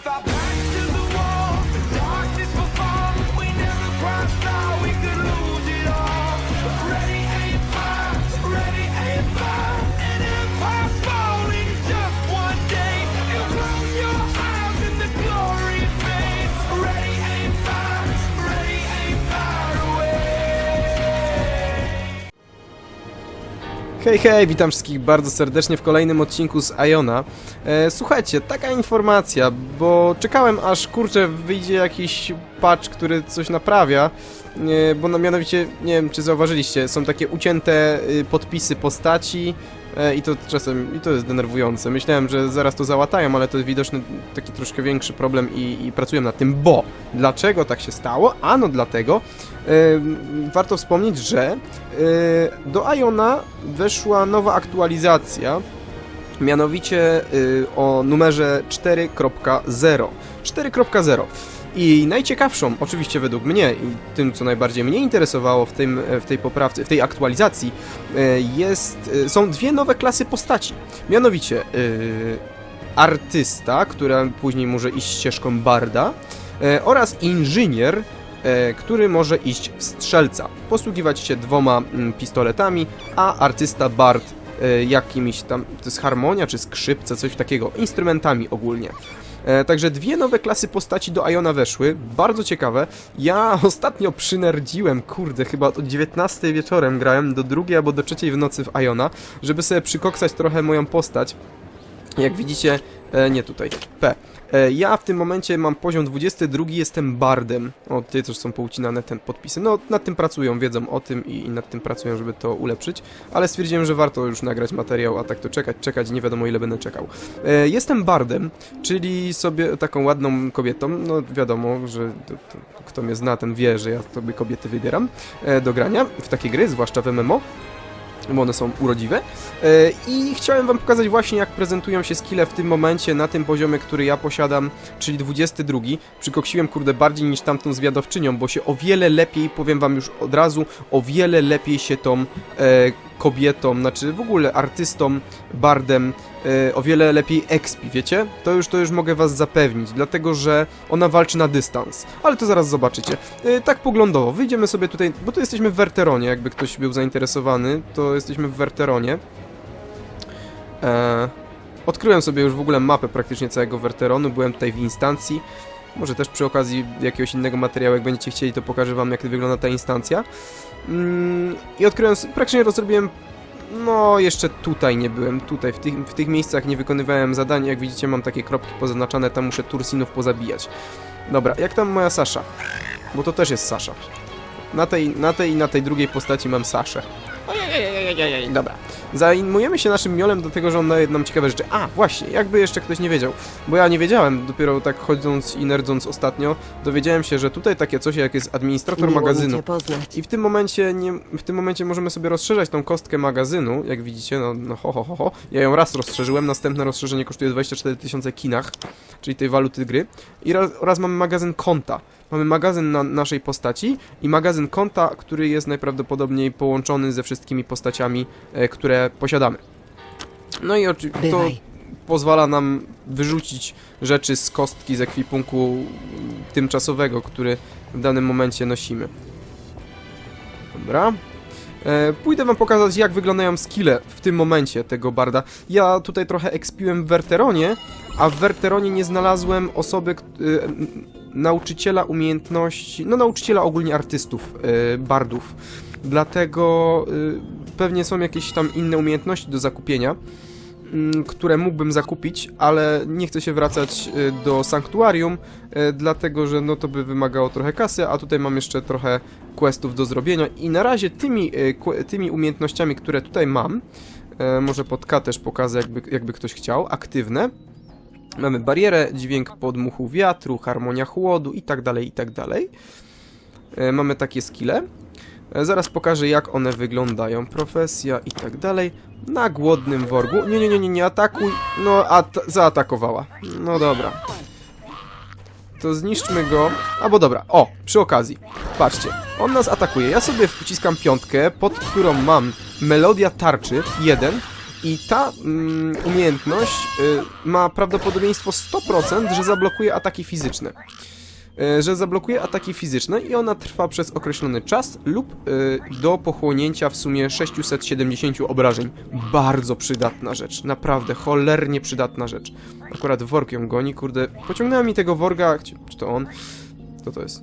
if I back Hej, hej, witam wszystkich bardzo serdecznie w kolejnym odcinku z Iona. E, słuchajcie, taka informacja, bo czekałem aż kurczę wyjdzie jakiś patch, który coś naprawia, bo no, mianowicie, nie wiem czy zauważyliście, są takie ucięte y, podpisy postaci e, i to czasem, i to jest denerwujące. Myślałem, że zaraz to załatają, ale to jest widoczny taki troszkę większy problem i, i pracuję nad tym, bo dlaczego tak się stało? Ano dlatego, e, warto wspomnieć, że Yy, do Iona weszła nowa aktualizacja, mianowicie yy, o numerze 4.0. 4.0. I najciekawszą, oczywiście według mnie, i tym co najbardziej mnie interesowało w, tym, w tej poprawce, w tej aktualizacji, yy, jest, yy, są dwie nowe klasy postaci. Mianowicie yy, artysta, która później może iść ścieżką barda, yy, oraz inżynier, e, który może iść w strzelca, posługiwać się dwoma mm, pistoletami, a artysta Bard e, jakimiś tam, to jest harmonia czy skrzypce, coś takiego, instrumentami ogólnie. E, Także dwie nowe klasy postaci do Iona weszły, bardzo ciekawe. Ja ostatnio przynerdziłem, kurde, chyba od 19 wieczorem grałem do drugiej albo do trzeciej w nocy w Iona, żeby sobie przykoksać trochę moją postać. Jak widzicie, e, nie tutaj, P. E, ja w tym momencie mam poziom 22, jestem bardem. O, tutaj też są poucinane te podpisy. No, nad tym pracują, wiedzą o tym i, i nad tym pracują, żeby to ulepszyć. Ale stwierdziłem, że warto już nagrać materiał, a tak to czekać, czekać, nie wiadomo ile będę czekał. E, jestem bardem, czyli sobie taką ładną kobietą. No, wiadomo, że to, to, kto mnie zna, ten wie, że ja sobie kobiety wybieram e, do grania w takie gry, zwłaszcza w MMO bo one są urodziwe. E, I chciałem wam pokazać właśnie jak prezentują się skille w tym momencie, na tym poziomie, który ja posiadam, czyli 22. Przykoksiłem kurde bardziej niż tamtą zwiadowczynią, bo się o wiele lepiej, powiem wam już od razu, o wiele lepiej się tą e, kobietą, znaczy w ogóle artystą, bardem, e, o wiele lepiej expi, wiecie? To już, to już mogę was zapewnić, dlatego że ona walczy na dystans. Ale to zaraz zobaczycie. E, tak poglądowo, wyjdziemy sobie tutaj, bo tu jesteśmy w Werteronie, jakby ktoś był zainteresowany, to jesteśmy w Werteronie. E, odkryłem sobie już w ogóle mapę praktycznie całego Werteronu, byłem tutaj w instancji. Może też przy okazji jakiegoś innego materiału, jak będziecie chcieli, to pokażę wam, jak wygląda ta instancja. Mm, I odkryłem, praktycznie rozrobiłem no, jeszcze tutaj nie byłem, tutaj, w tych, w tych miejscach nie wykonywałem zadań, jak widzicie mam takie kropki pozaznaczane, tam muszę Tursinów pozabijać. Dobra, jak tam moja Sasza? Bo to też jest Sasza. Na tej, na tej i na tej drugiej postaci mam Saszę. Ojej, dobra. Zajmujemy się naszym miolem do tego, że on daje nam ciekawe rzeczy. A, właśnie, jakby jeszcze ktoś nie wiedział, bo ja nie wiedziałem, dopiero tak chodząc i nerdząc ostatnio, dowiedziałem się, że tutaj takie coś jak jest administrator Miło mi magazynu. I w tym momencie nie, w tym momencie możemy sobie rozszerzać tą kostkę magazynu, jak widzicie, no, no ho, ho, ho, ho. Ja ją raz rozszerzyłem, następne rozszerzenie kosztuje 24 tysiące kinach, czyli tej waluty gry. I raz, oraz mamy magazyn konta. Mamy magazyn na naszej postaci i magazyn konta, który jest najprawdopodobniej połączony ze wszystkimi postaciami, e, które posiadamy. No i oczywiście to pozwala nam wyrzucić rzeczy z kostki, z ekwipunku tymczasowego, który w danym momencie nosimy. Dobra. E, pójdę wam pokazać, jak wyglądają skille w tym momencie tego barda. Ja tutaj trochę ekspiłem w Werteronie, a w Werteronie nie znalazłem osoby, n- nauczyciela umiejętności, no nauczyciela ogólnie artystów, bardów. Dlatego pewnie są jakieś tam inne umiejętności do zakupienia, mm, które mógłbym zakupić, ale nie chcę się wracać y, do sanktuarium, y, dlatego że no to by wymagało trochę kasy, a tutaj mam jeszcze trochę questów do zrobienia i na razie tymi, y, tymi umiejętnościami, które tutaj mam, może pod K też pokażę, jakby, jakby ktoś chciał, aktywne. Mamy barierę, dźwięk podmuchu wiatru, harmonia chłodu i tak dalej, i tak dalej. Mamy takie skille. E, Zaraz pokażę, jak one wyglądają. Profesja i tak dalej. Na głodnym worgu. Nie, nie, nie, nie, nie atakuj. No, a zaatakowała. No dobra. To zniszczmy go. Albo dobra, o, przy okazji. Patrzcie, on nas atakuje. Ja sobie wciskam piątkę, pod którą mam melodia tarczy, jeden. I ta mm, umiejętność y, ma prawdopodobieństwo 100%, że zablokuje ataki fizyczne. Y, że zablokuje ataki fizyczne i ona trwa przez określony czas lub y, do pochłonięcia w sumie 670 obrażeń. Bardzo przydatna rzecz, naprawdę cholernie przydatna rzecz. Akurat work ją goni, kurde, pociągnęła mi tego worga, czy, to on? Kto to jest?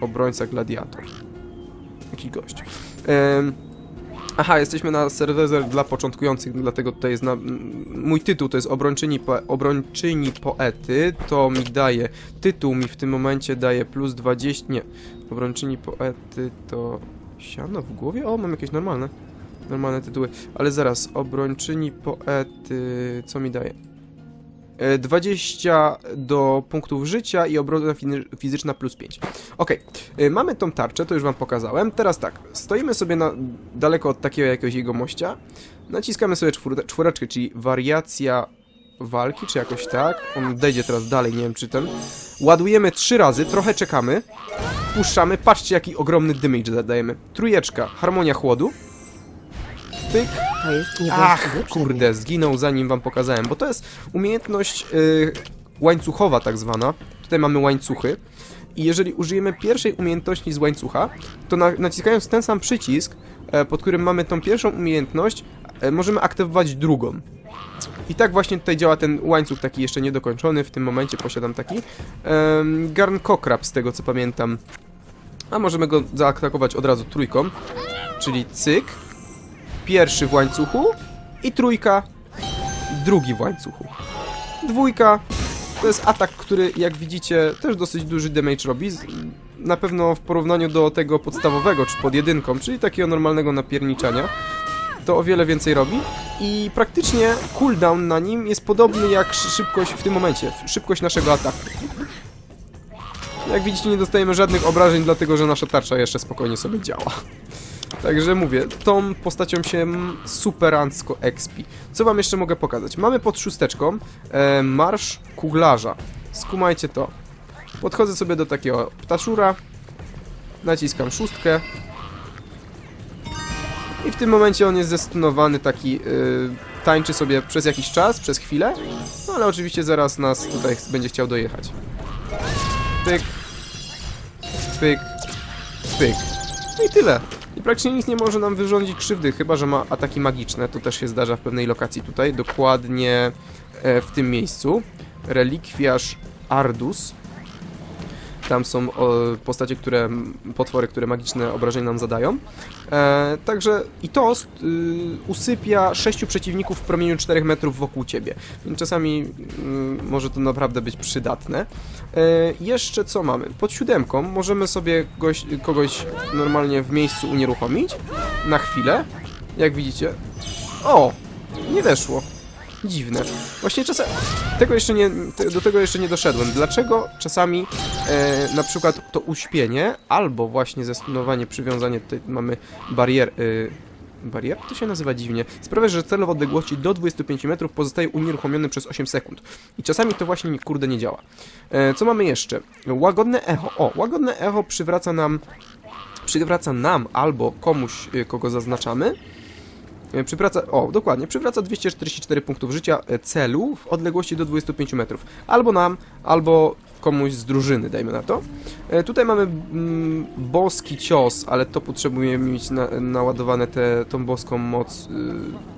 Obrońca gladiator. Jakiś gość. Em, Aha, jesteśmy na serwerze dla początkujących, dlatego tutaj jest na... Mój tytuł to jest obrończyni, po... obrończyni poety, to mi daje... Tytuł mi w tym momencie daje plus 20... Nie, obrończyni poety to... Siano w głowie? O, mam jakieś normalne. Normalne tytuły. Ale zaraz, obrończyni poety... Co mi daje? E, 20 do punktów życia i obrona fi- fizyczna plus 5. Okej, y, mamy tą tarczę, to już wam pokazałem. Teraz tak, stoimy sobie na, daleko od takiego jakiegoś jego mościa. Naciskamy sobie czwór, czwóreczkę, czyli wariacja walki, czy jakoś tak. On dejdzie teraz dalej, nie wiem czy ten. Ładujemy trzy razy, trochę czekamy. Puszczamy, patrzcie jaki ogromny damage zadajemy. Trójeczka, harmonia chłodu. Pyk, To jest Ach, kurde, zginął zanim wam pokazałem, bo to jest umiejętność y, łańcuchowa tak zwana. Tutaj mamy łańcuchy. I jeżeli użyjemy pierwszej umiejętności z łańcucha, to na, naciskając ten sam przycisk, e, pod którym mamy tą pierwszą umiejętność, e, możemy aktywować drugą. I tak właśnie tutaj działa ten łańcuch taki jeszcze niedokończony, w tym momencie posiadam taki. Um, Garn Cockrab z tego co pamiętam. A możemy go zaatakować od razu trójką, czyli cyk, pierwszy w łańcuchu i trójka, drugi w łańcuchu. Dwójka to jest atak, który jak widzicie też dosyć duży damage robi. Na pewno w porównaniu do tego podstawowego, czy pod jedynką, czyli takiego normalnego napierniczania, to o wiele więcej robi. I praktycznie cooldown na nim jest podobny jak szy- szybkość w tym momencie, szybkość naszego ataku. Jak widzicie nie dostajemy żadnych obrażeń, dlatego że nasza tarcza jeszcze spokojnie sobie działa. Także mówię, tą postacią się superancko expi. Co wam jeszcze mogę pokazać? Mamy pod szósteczką e, marsz kuglarza. Skumajcie to. Podchodzę sobie do takiego ptaszura, naciskam szóstkę i w tym momencie on jest zestunowany taki, y, tańczy sobie przez jakiś czas, przez chwilę, no ale oczywiście zaraz nas tutaj będzie chciał dojechać. Pyk, pyk, pyk. I tyle. I praktycznie nic nie może nam wyrządzić krzywdy, chyba że ma ataki magiczne. To też się zdarza w pewnej lokacji tutaj, dokładnie e, w tym miejscu. Relikwiarz Ardus. Tam są postacie, które, potwory, które magiczne obrażenia nam zadają. E, także i to y, usypia sześciu przeciwników w promieniu 4 metrów wokół ciebie. Więc czasami y, może to naprawdę być przydatne. E, jeszcze co mamy? Pod siódemką możemy sobie goś, kogoś normalnie w miejscu unieruchomić na chwilę. Jak widzicie. O! Nie weszło. Dziwne. Właśnie czasem tego jeszcze nie, do tego jeszcze nie doszedłem. Dlaczego czasami e, na przykład to uśpienie albo właśnie zestunowanie, przywiązanie, tutaj mamy barier, y, barier? To się nazywa dziwnie. Sprawia, że cel w odległości do 25 metrów pozostaje unieruchomiony przez 8 sekund. I czasami to właśnie kurde nie działa. E, co mamy jeszcze? Łagodne echo. O, łagodne echo przywraca nam przywraca nam albo komuś, y, kogo zaznaczamy, przywraca, o, dokładnie, przywraca 244 punktów życia y, celu w odległości do 25 metrów. Albo nam, albo komuś z drużyny, dajmy na to. E, Tutaj mamy mm, boski cios, ale to potrzebujemy mieć na, naładowane tę tą boską moc y,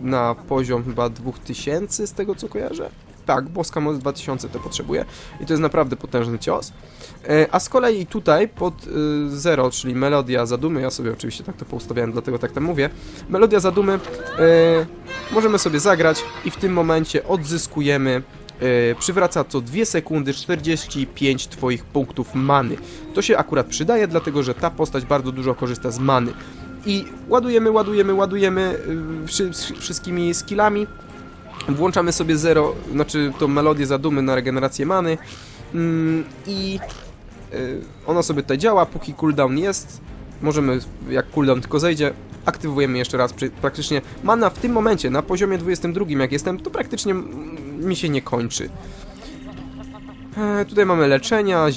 na poziom chyba 2000 z tego co kojarzę. Tak, boska moc 2000 to potrzebuje i to jest naprawdę potężny cios. E, A z kolei tutaj pod y, zero, czyli melodia zadumy, ja sobie oczywiście tak to poustawiałem, dlatego tak tam mówię. Melodia zadumy e, możemy sobie zagrać i w tym momencie odzyskujemy e, przywraca co 2 sekundy 45 twoich punktów many. To się akurat przydaje, dlatego że ta postać bardzo dużo korzysta z many. I ładujemy, ładujemy, ładujemy wszy, wszy- wszystkimi skillami. Włączamy sobie zero, znaczy tą melodię zadumy na regenerację many. Mm, I y, ona sobie tutaj działa, póki cooldown jest. Możemy, jak cooldown tylko zejdzie, aktywujemy jeszcze raz. Praktycznie mana w tym momencie, na poziomie 22 jak jestem, to praktycznie mm, mi się nie kończy. E, tutaj mamy leczenia, e,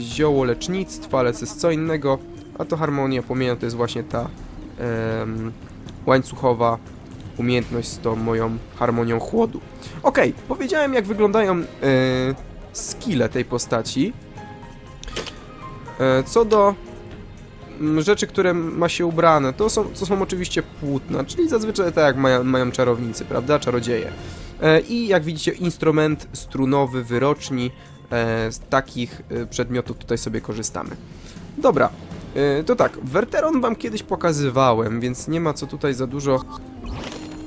zioło lecznictwa, ale jest co innego. A to harmonia płomienia to jest właśnie ta łańcuchowa umiejętność z tą moją harmonią chłodu. Okej, powiedziałem jak wyglądają e, skille tej postaci. E, co do mm, rzeczy, które ma się ubrane, to są, to są oczywiście płótna, czyli zazwyczaj tak jak mają, mają czarownicy, prawda, czarodzieje. E, I jak widzicie, instrument strunowy, wyroczni, z takich przedmiotów tutaj sobie korzystamy. Dobra, to tak, Werteron wam kiedyś pokazywałem, więc nie ma co tutaj za dużo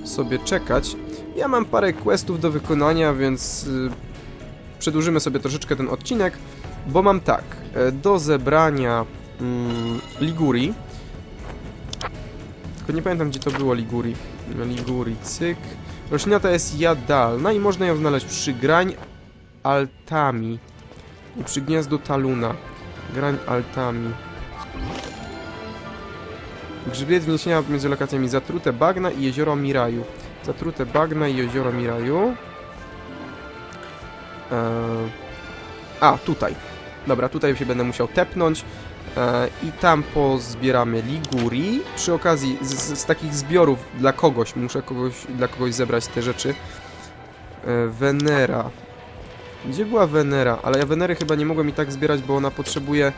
sobie czekać. Ja mam parę questów do wykonania, więc y, przedłużymy sobie troszeczkę ten odcinek, bo mam tak, e, do zebrania mm, Ligurii. Tylko nie pamiętam gdzie to było Ligurii. Ligurii, cyk. Roślina ta jest jadalna i można ją znaleźć przy grań altami i przy gniazdu taluna. Grań altami. Grzybiec wniesienia między lokacjami Zatrute Bagna i Jezioro Miraju. Zatrute Bagna i Jezioro Miraju. Eee... A, tutaj. Dobra, tutaj się będę musiał tepnąć. E, I tam pozbieramy Liguri. Przy okazji, z, z, z takich zbiorów dla kogoś, muszę kogoś, dla kogoś zebrać te rzeczy. E, Venera. Gdzie była Venera? Ale ja Wenery chyba nie mogłem i tak zbierać, bo ona potrzebuje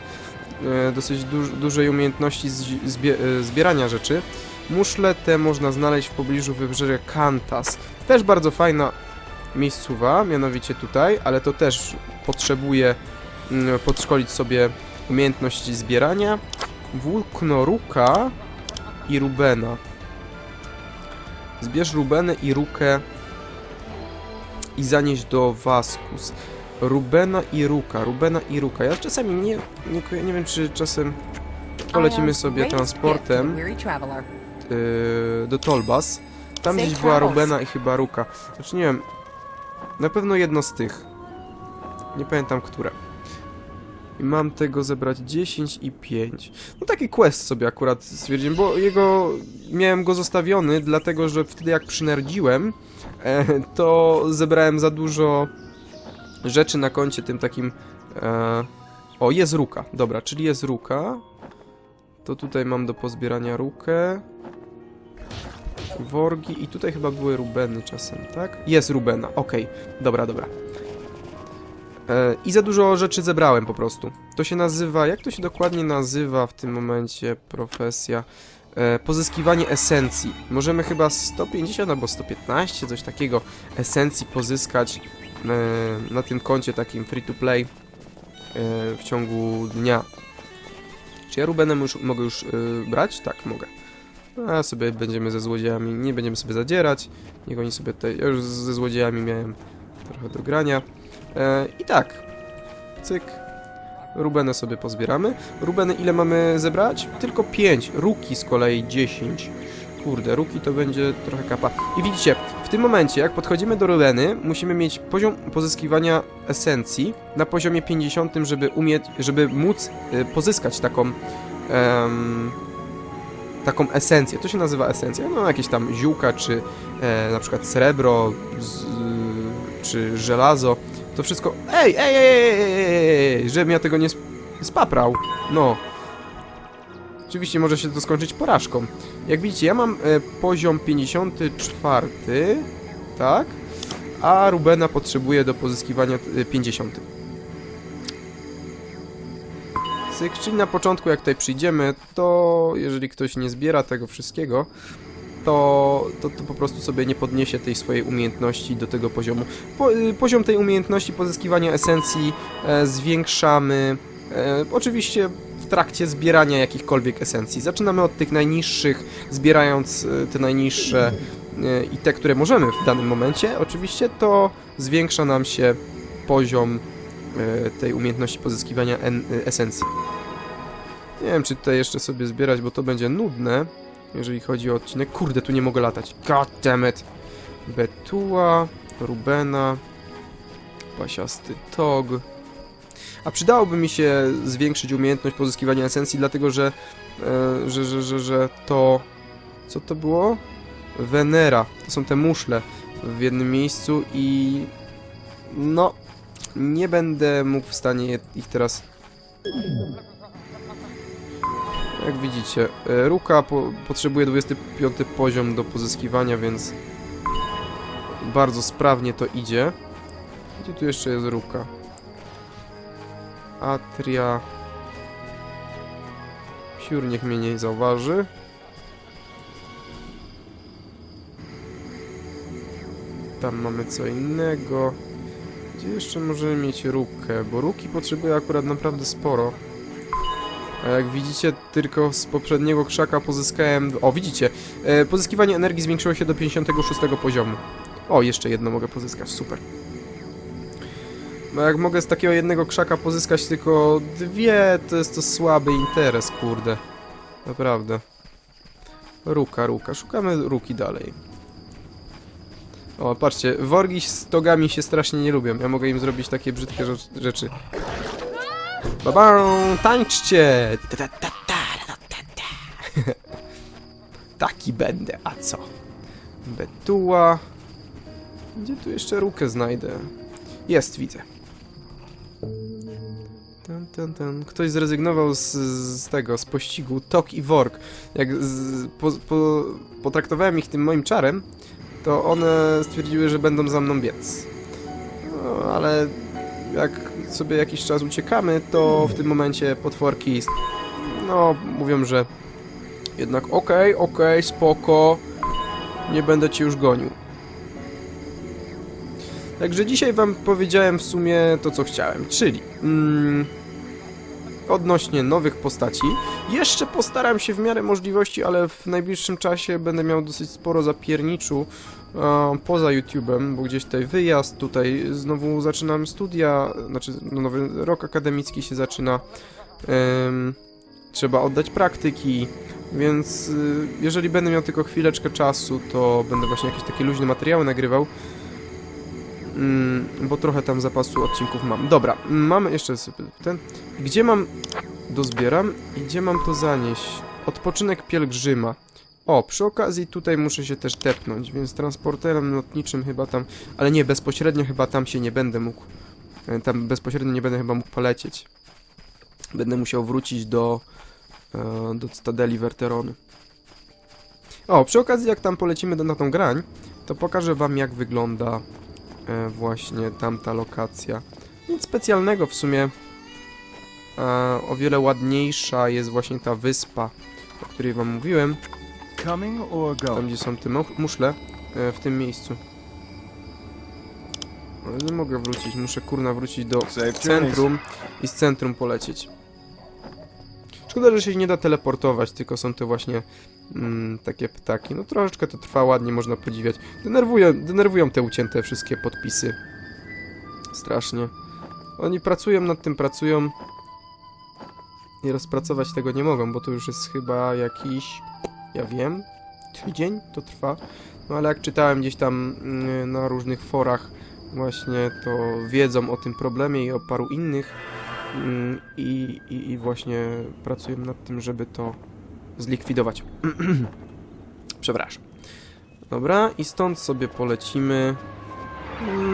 dosyć duż, dużej umiejętności e, zbierania rzeczy. Muszle te można znaleźć w pobliżu wybrzeża Kantas. Też bardzo fajna miejscowa, mianowicie tutaj, ale to też potrzebuje mm, podszkolić sobie umiejętność zbierania. Wulknoruka i Rubena. Zbierz Rubenę i Rukę i zanieś do Vaskus. Rubena i Ruka, Rubena i Ruka. Ja czasami nie, nie, nie wiem, czy czasem polecimy sobie transportem yy, do Tolbas. Tam gdzieś była. Rubena i chyba Ruka. Znaczy nie wiem, na pewno jedno z tych. Nie pamiętam które. I mam tego zebrać 10 i 5. No taki quest sobie akurat stwierdziłem, bo jego miałem go zostawiony, dlatego że wtedy jak przynerdziłem, e, to zebrałem za dużo rzeczy na koncie tym takim. E, o, jest ruka. Dobra, czyli jest ruka. To tutaj mam do pozbierania rukę. Worgi i tutaj chyba były rubeny czasem, tak? Jest rubena, okej. Dobra, dobra. E, I za dużo rzeczy zebrałem po prostu. To się nazywa, jak to się dokładnie nazywa w tym momencie profesja? E, pozyskiwanie esencji. Możemy chyba 150 albo 115, coś takiego esencji pozyskać na tym koncie takim free to play e, w ciągu dnia. Czy ja Rubenem już mogę już e, brać? Tak, mogę. A sobie będziemy ze złodziejami, nie będziemy sobie zadzierać. Niech oni sobie tutaj, ja już ze złodziejami miałem trochę do grania. E, I tak, cyk. Rubenę sobie pozbieramy. Rubeny ile mamy zebrać? Tylko 5. Ruki z kolei 10. Kurde, ruki to będzie trochę kapa. I widzicie, w tym momencie, jak podchodzimy do Rubeny, musimy mieć poziom pozyskiwania esencji na poziomie 50, żeby umieć, żeby móc y, pozyskać taką taką esencję. To się nazywa esencja. No, jakieś tam ziółka, czy e, na przykład srebro, z, czy żelazo. To wszystko... Ej, ej, ej, ej, ej, ej, żebym ja tego nie sp- spaprał. No. Oczywiście może się to skończyć porażką. Jak widzicie, ja mam e, poziom 54, tak? A Rubena potrzebuje do pozyskiwania e, 50. Cyk, czyli na początku jak tutaj przyjdziemy, to jeżeli ktoś nie zbiera tego wszystkiego, to, to, to po prostu sobie nie podniesie tej swojej umiejętności do tego poziomu. Po, y, poziom tej umiejętności pozyskiwania esencji e, zwiększamy e, oczywiście trakcie zbierania jakichkolwiek esencji. Zaczynamy od tych najniższych, zbierając e, te najniższe e, i te, które możemy w danym momencie. Oczywiście to zwiększa nam się poziom e, tej umiejętności pozyskiwania en, esencji. Nie wiem, czy tutaj jeszcze sobie zbierać, bo to będzie nudne, jeżeli chodzi o odcinek. Kurde, tu nie mogę latać. God damn it. Betua, Rubena, pasiasty Tog. A przydałoby mi się zwiększyć umiejętność pozyskiwania esencji, dlatego że, e, że, że, że, że to... Co to było? Venera. To są te muszle w jednym miejscu i... No, nie będę mógł w stanie ich teraz Jak widzicie, e, Ruka po, potrzebuje 25 poziom do pozyskiwania, więc bardzo sprawnie to idzie. Gdzie tu jeszcze jest Ruka? Atria. Siur niech mnie nie zauważy. Tam mamy co innego. Gdzie jeszcze możemy mieć Rukę? Bo Ruki potrzebuje akurat naprawdę sporo. A jak widzicie, tylko z poprzedniego krzaka pozyskałem... O, widzicie, e, pozyskiwanie energii zwiększyło się do 56 poziomu. O, jeszcze jedno mogę pozyskać, super. Bo jak mogę z takiego jednego krzaka pozyskać tylko dwie, to jest to słaby interes, kurde. Naprawdę. Ruka, ruka. Szukamy ruki dalej. O, patrzcie, worgi z togami się strasznie nie lubią. Ja mogę im zrobić takie brzydkie rzecz- rzeczy. Babam, tańczcie! Ta, ta, ta, ta, ta, ta, ta. Taki będę, a co? Betuła. Gdzie tu jeszcze rukę znajdę? Jest, widzę. Ten, ten, ten. Ktoś zrezygnował z, z tego, z pościgu Tok i Work. Jak z, po, po, potraktowałem ich tym moim czarem, to one stwierdziły, że będą za mną biec. No, ale jak sobie jakiś czas uciekamy, to w tym momencie potworki no, mówią, że jednak okej, okej, spoko, nie będę cię już gonił. Także dzisiaj wam powiedziałem w sumie to, co chciałem, czyli mm, odnośnie nowych postaci. Jeszcze postaram się w miarę możliwości, ale w najbliższym czasie będę miał dosyć sporo zapierniczu e, poza YouTube'em, bo gdzieś tutaj wyjazd, tutaj znowu zaczynam studia, znaczy no, nowy rok akademicki się zaczyna. Em, trzeba oddać praktyki, więc y, jeżeli będę miał tylko chwileczkę czasu, to będę właśnie jakieś takie luźne materiały nagrywał. Mm, bo trochę tam zapasu odcinków mam. Dobra, mamy jeszcze ten. Gdzie mam. Dozbieram i gdzie mam to zanieść? Odpoczynek pielgrzyma. O, przy okazji tutaj muszę się też tepnąć, więc transporterem lotniczym chyba tam. Ale nie, bezpośrednio chyba tam się nie będę mógł. e, Tam bezpośrednio nie będę chyba mógł polecieć. Będę musiał wrócić do. e, do Stadeli Werterony. O, przy okazji jak tam polecimy na tą grań, to pokażę wam jak wygląda właśnie tamta lokacja. Nic specjalnego w sumie. E, o wiele ładniejsza jest właśnie ta wyspa, o której wam mówiłem. Tam gdzie są te mu- muszle, e, w tym miejscu. Ale nie mogę wrócić, muszę kurna wrócić do centrum i z centrum polecieć. Szkoda, że się nie da teleportować, tylko są to właśnie mm, takie ptaki. No troszeczkę to trwa, ładnie można podziwiać. Denerwują, denerwują te ucięte wszystkie podpisy. Strasznie. Oni pracują nad tym, pracują i rozpracować tego nie mogą, bo to już jest chyba jakiś, ja wiem, tydzień to trwa. No ale jak czytałem gdzieś tam mm, na różnych forach właśnie, to wiedzą o tym problemie i o paru innych i, i, i właśnie pracują nad tym, żeby to zlikwidować. Przepraszam. Dobra, i stąd sobie polecimy.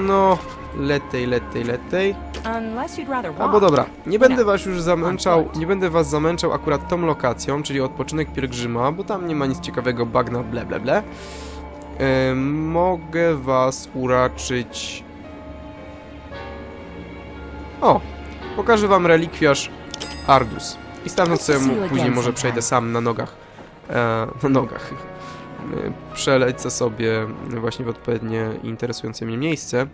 No, letej, letej, letej. Albo dobra, nie będę was już zamęczał, nie będę was zamęczał akurat tą lokacją, czyli odpoczynek pielgrzyma, bo tam nie ma nic ciekawego, bagna, ble, ble, ble. Em, mogę was uraczyć... O! Pokażę wam relikwiarz Ardus. I stamtąd sobie mu, później może przejdę sam na nogach. E, na nogach. Przelecę sobie właśnie w odpowiednie interesujące mnie miejsce.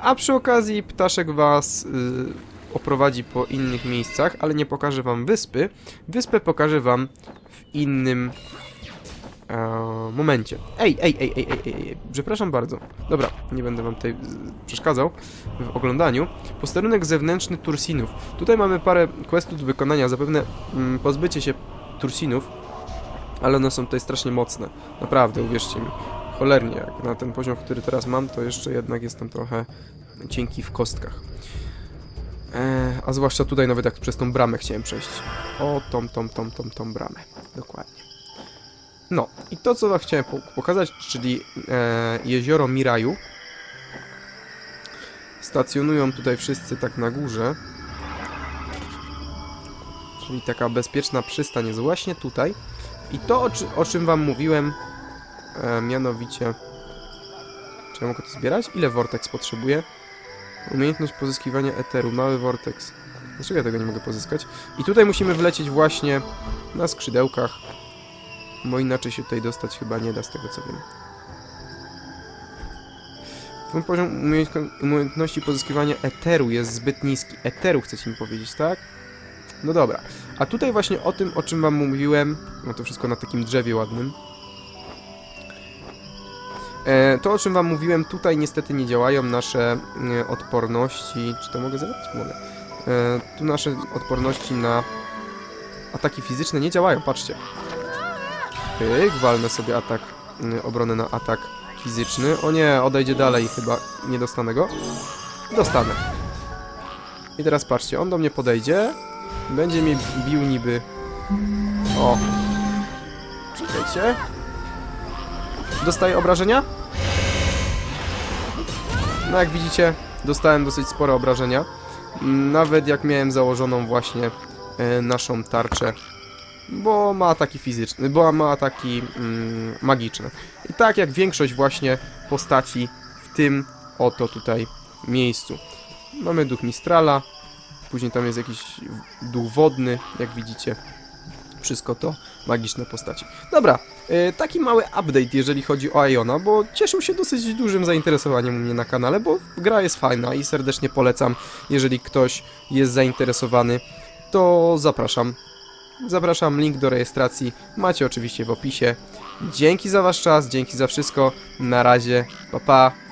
A przy okazji ptaszek was y, oprowadzi po innych miejscach, ale nie pokażę wam wyspy. Wyspę pokażę wam w innym e, momencie. Ej, ej, ej, ej, ej, ej, przepraszam bardzo. Dobra, nie będę wam tutaj przeszkadzał w oglądaniu. Posterunek zewnętrzny Tursinów. Tutaj mamy parę questów do wykonania, zapewne mm, pozbycie się Tursinów, ale one są tutaj strasznie mocne. Naprawdę, uwierzcie mi. Cholernie, jak na ten poziom, który teraz mam, to jeszcze jednak jestem trochę cienki w kostkach. E, a zwłaszcza tutaj nawet jak przez tą bramę chciałem przejść. O, tą, tą, tą, tą, tą bramę. Dokładnie. No, i to co wam chciałem po pokazać, czyli e, jezioro Miraju. Stacjonują tutaj wszyscy tak na górze. Czyli taka bezpieczna przystań jest właśnie tutaj. I to, o, o czym wam mówiłem, e, mianowicie... Czy ja mogę to zbierać? Ile Vortex potrzebuje? Umiejętność pozyskiwania eteru, mały Vortex. Dlaczego ja tego nie mogę pozyskać? I tutaj musimy wlecieć właśnie na skrzydełkach, bo inaczej się tutaj dostać chyba nie da, z tego co wiem. Twój poziom umiejętności pozyskiwania eteru jest zbyt niski. Eteru chcecie mi powiedzieć, tak? No dobra. A tutaj właśnie o tym, o czym wam mówiłem, no to wszystko na takim drzewie ładnym. E, to, o czym wam mówiłem, tutaj niestety nie działają nasze e, odporności. Czy to mogę zabrać? Mogę. E, tu nasze odporności na ataki fizyczne nie działają, patrzcie. Pyk, walnę sobie atak, y, obronę na atak fizyczny. O nie, odejdzie dalej chyba, nie dostanę go. Dostanę. I teraz patrzcie, on do mnie podejdzie, będzie mnie bił niby... O. Czekajcie. Dostaję obrażenia? No jak widzicie, dostałem dosyć spore obrażenia. Nawet jak miałem założoną właśnie e, naszą tarczę, bo ma ataki fizyczne, bo ma ataki mm, magiczne. I tak jak większość właśnie postaci w tym oto tutaj miejscu. Mamy duch Mistrala, później tam jest jakiś duch wodny, jak widzicie. Wszystko to magiczne postaci. Dobra, e, taki mały update, jeżeli chodzi o Iona, bo cieszył się dosyć dużym zainteresowaniem u mnie na kanale, bo gra jest fajna i serdecznie polecam. Jeżeli ktoś jest zainteresowany, to zapraszam. Zapraszam, link do rejestracji macie oczywiście w opisie. Dzięki za wasz czas, dzięki za wszystko. Na razie, pa pa.